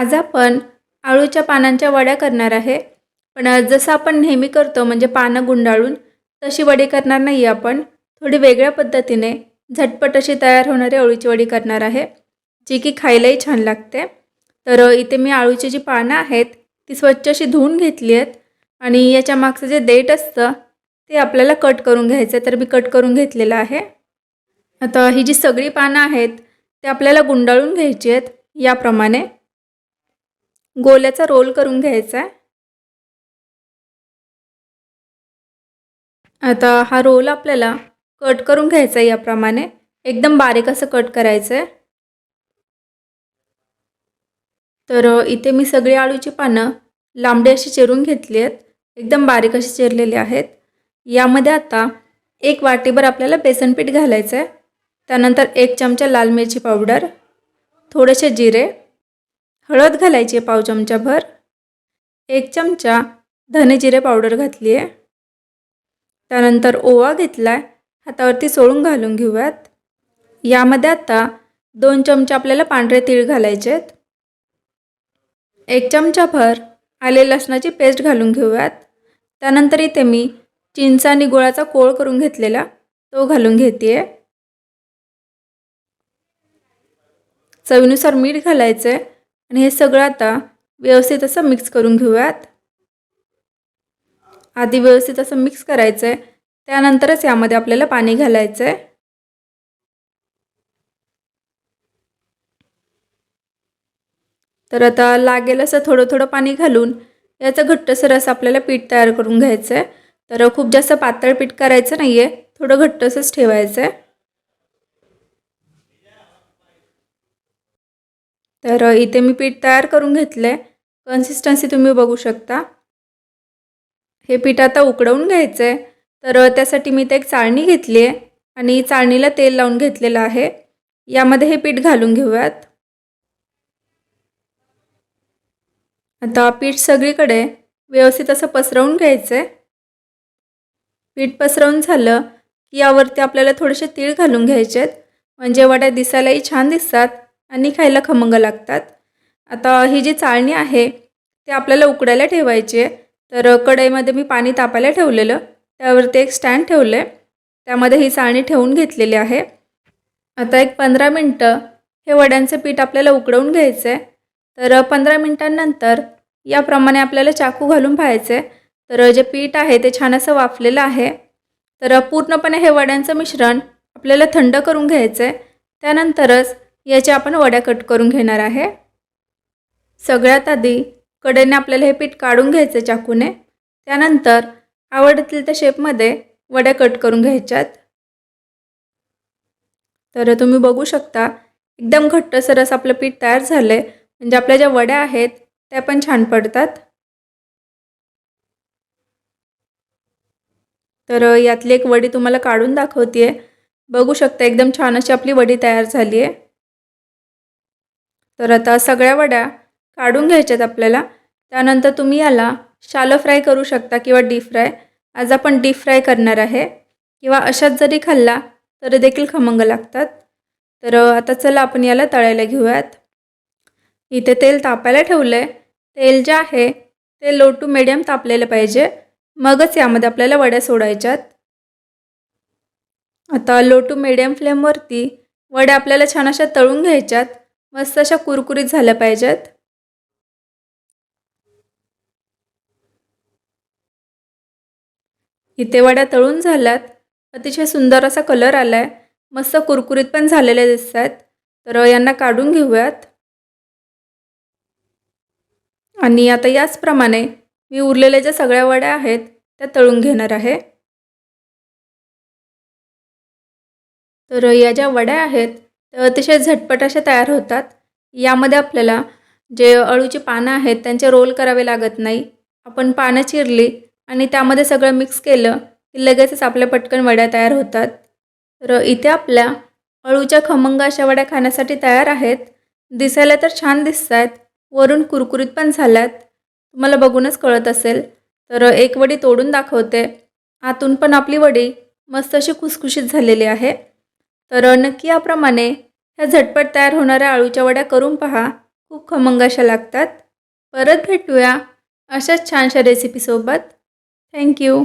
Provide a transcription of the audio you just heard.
आज आपण आळूच्या पानांच्या वड्या करणार आहे. पण जसं आपण नेहमी करतो म्हणजे पानं गुंडाळून तशी वडी करणार नाही आपण. थोडी वेगळ्या पद्धतीने झटपट अशी तयार होणारी अळूची वडी करणार आहे जी की खायलाही छान लागते. तर इथे मी आळूची जी पानं आहेत ती स्वच्छ अशी धुवून घेतली आहेत. आणि याच्या मागचं जे देठ असतं ते आपल्याला कट करून घ्यायचं आहे तर मी कट करून घेतलेलं आहे. आता ही जी सगळी पानं आहेत ते आपल्याला गुंडाळून घ्यायची आहेत याप्रमाणे. गोल्याचा रोल करून घ्यायचा आहे. आता हा रोल आपल्याला कट करून घ्यायचा आहे याप्रमाणे. एकदम बारीक असं कट करायचं आहे. तर इथे मी सगळी आळूची पानं लांबडी अशी चिरून घेतली आहेत. एकदम बारीक अशी चिरलेली आहेत. यामध्ये आता एक वाटीभर आपल्याला बेसनपीठ घालायचं आहे. त्यानंतर एक चमचा लाल मिरची पावडर थोडेसे जिरे हळद घालायची आहे पाव चमचाभर एक चमचा धने जिरे पावडर घातली आहे. त्यानंतर ओवा घेतला आहे हातावरती सोळून घालून घेऊयात. यामध्ये आता दोन चमचे आपल्याला पांढरे तीळ घालायचे आहेत. एक चमचाभर आले लसणाची पेस्ट घालून घेऊयात. त्यानंतर इथे मी चिंच आणि गुळाचा कोळ करून घेतलेला तो घालून घेते आहे चवीनुसार मीठ घालायचं आहे आणि हे सगळं आता व्यवस्थित असं मिक्स करून घेऊयात. आधी व्यवस्थित असं मिक्स करायचं आहे त्यानंतरच यामध्ये आपल्याला पाणी घालायचं आहे तर आता लागेल असं थोडं थोडं पाणी घालून याचं घट्टसर असं आपल्याला पीठ तयार करून घ्यायचं आहे तर खूप जास्त पातळ पीठ करायचं नाही आहे थोडं घट्टसंच ठेवायचं आहे तर इथे मी पीठ तयार करून घेतलं आहे कन्सिस्टन्सी तुम्ही बघू शकता. हे पीठ आता उकडवून घ्यायचं आहे तर त्यासाठी मी ते एक चाळणी घेतली आहे आणि चाळणीला तेल लावून घेतलेलं आहे. यामध्ये हे पीठ घालून घेऊयात. आता पीठ सगळीकडे व्यवस्थित असं पसरवून घ्यायचं आहे पीठ पसरवून झालं की यावरती आपल्याला थोडेसे तीळ घालून घ्यायचे आहेत म्हणजे वड्या दिसायलाही छान दिसतात. आणि खायला खमंग लागतात. आता ही जी चाळणी आहे ती आपल्याला उकडायला ठेवायची आहे. तर कढईमध्ये मी पाणी तापायला ठेवलेलं त्यावरती एक स्टँड ठेवलं आहे. त्यामध्ये ही चाळणी ठेवून घेतलेली आहे. आता एक पंधरा मिनटं हे वड्यांचं पीठ आपल्याला उकडवून घ्यायचं आहे तर पंधरा मिनटांनंतर याप्रमाणे आपल्याला चाकू घालून पाहायचं आहे तर जे पीठ आहे ते छान असं वाफलेलं आहे. तर पूर्णपणे हे वड्यांचं मिश्रण आपल्याला थंड करून घ्यायचं आहे त्यानंतरच याच्या आपण वड्या कट करून घेणार आहे. सगळ्यात आधी कडेने आपल्याला हे पीठ काढून घ्यायचं चाकूने. त्यानंतर आवडतील त्या शेपमध्ये वड्या कट करून घ्यायच्यात. तर तुम्ही बघू शकता एकदम घट्टसर असं आपलं पीठ तयार झालं आहे म्हणजे आपल्या ज्या वड्या आहेत त्या पण छान पडतात. तर यातली एक वडी तुम्हाला काढून दाखवते आहे बघू शकता एकदम छान अशी आपली वडी तयार झाली आहे तर आता सगळ्या वड्या काढून घ्यायच्यात आपल्याला. त्यानंतर तुम्ही याला शालो फ्राय करू शकता किंवा डीप फ्राय आज आपण डीप फ्राय करणार आहे. किंवा अशाच जरी खाल्ला तरी देखील खमंग लागतात. तर आता चला आपण याला तळायला घेऊयात. इथे तेल तापायला ठेवलं आहे तेल जे आहे ते लो टू मिडियम तापलेलं पाहिजे. मगच यामध्ये आपल्याला वड्या सोडायच्यात. आता लो टू मिडियम फ्लेमवरती वड्या आपल्याला छान अशा तळून घ्यायच्यात. मस्त अशा कुरकुरीत झाल्या पाहिजेत. इथे वड्या तळून झाल्यात. अतिशय सुंदर असा कलर आला आहे मस्त कुरकुरीत पण झालेले दिसत आहेत तर यांना काढून घेऊयात. आणि आता याचप्रमाणे मी उरलेल्या ज्या सगळ्या वड्या आहेत त्या तळून घेणार आहे. तर या ज्या वड्या आहेत अतिशय झटपट अशा तयार होतात. यामध्ये आपल्याला जे अळूची पानं आहेत त्यांचे रोल करावे लागत नाही. आपण पानं चिरली आणि त्यामध्ये सगळं मिक्स केलं की लगेचच आपल्या पटकन वड्या तयार होतात. तर इथे आपल्या अळूच्या खमंग अशा वड्या खाण्यासाठी तयार आहेत. दिसायला तर छान दिसत आहेत वरून कुरकुरीत पण झाल्यात. तुम्हाला बघूनच कळत असेल. तर एक वडी तोडून दाखवते. आतून पण आपली वडी मस्त अशी खुसखुशीत झालेली आहे. तर नक्की याप्रमाणे ह्या झटपट तयार होणाऱ्या आळूच्या वड्या करून पहा. खूप खमंग अशा लागतात. परत भेटूया अशाच छानशा रेसिपीसोबत थँक्यू